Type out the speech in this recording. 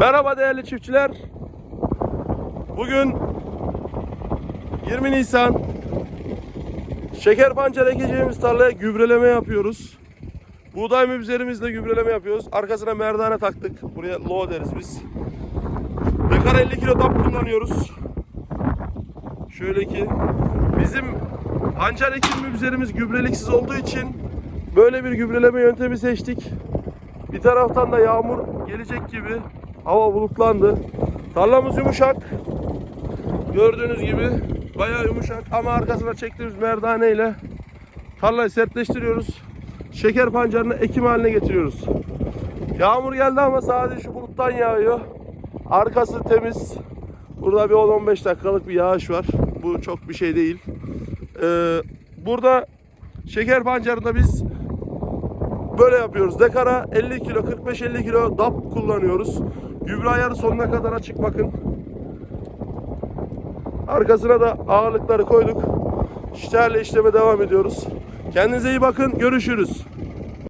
Merhaba değerli çiftçiler. Bugün 20 Nisan. Şeker pancar ekeceğimiz tarlaya gübreleme yapıyoruz. Buğday mübzerimizle gübreleme yapıyoruz. Arkasına merdane taktık. Buraya low deriz biz. Dekar 50 kilo tap kullanıyoruz. Şöyle ki bizim pancar ekim mübzerimiz gübreliksiz olduğu için böyle bir gübreleme yöntemi seçtik. Bir taraftan da yağmur gelecek gibi hava bulutlandı. Tarlamız yumuşak. Gördüğünüz gibi bayağı yumuşak ama arkasına çektiğimiz merdane ile tarlayı sertleştiriyoruz. Şeker pancarını ekim haline getiriyoruz. Yağmur geldi ama sadece şu buluttan yağıyor. Arkası temiz. Burada bir 10-15 dakikalık bir yağış var. Bu çok bir şey değil. Ee, burada şeker pancarında biz böyle yapıyoruz. Dekara 50 kilo 45-50 kilo DAP kullanıyoruz. Gübre ayarı sonuna kadar açık bakın. Arkasına da ağırlıkları koyduk. İşlerle işleme devam ediyoruz. Kendinize iyi bakın. Görüşürüz.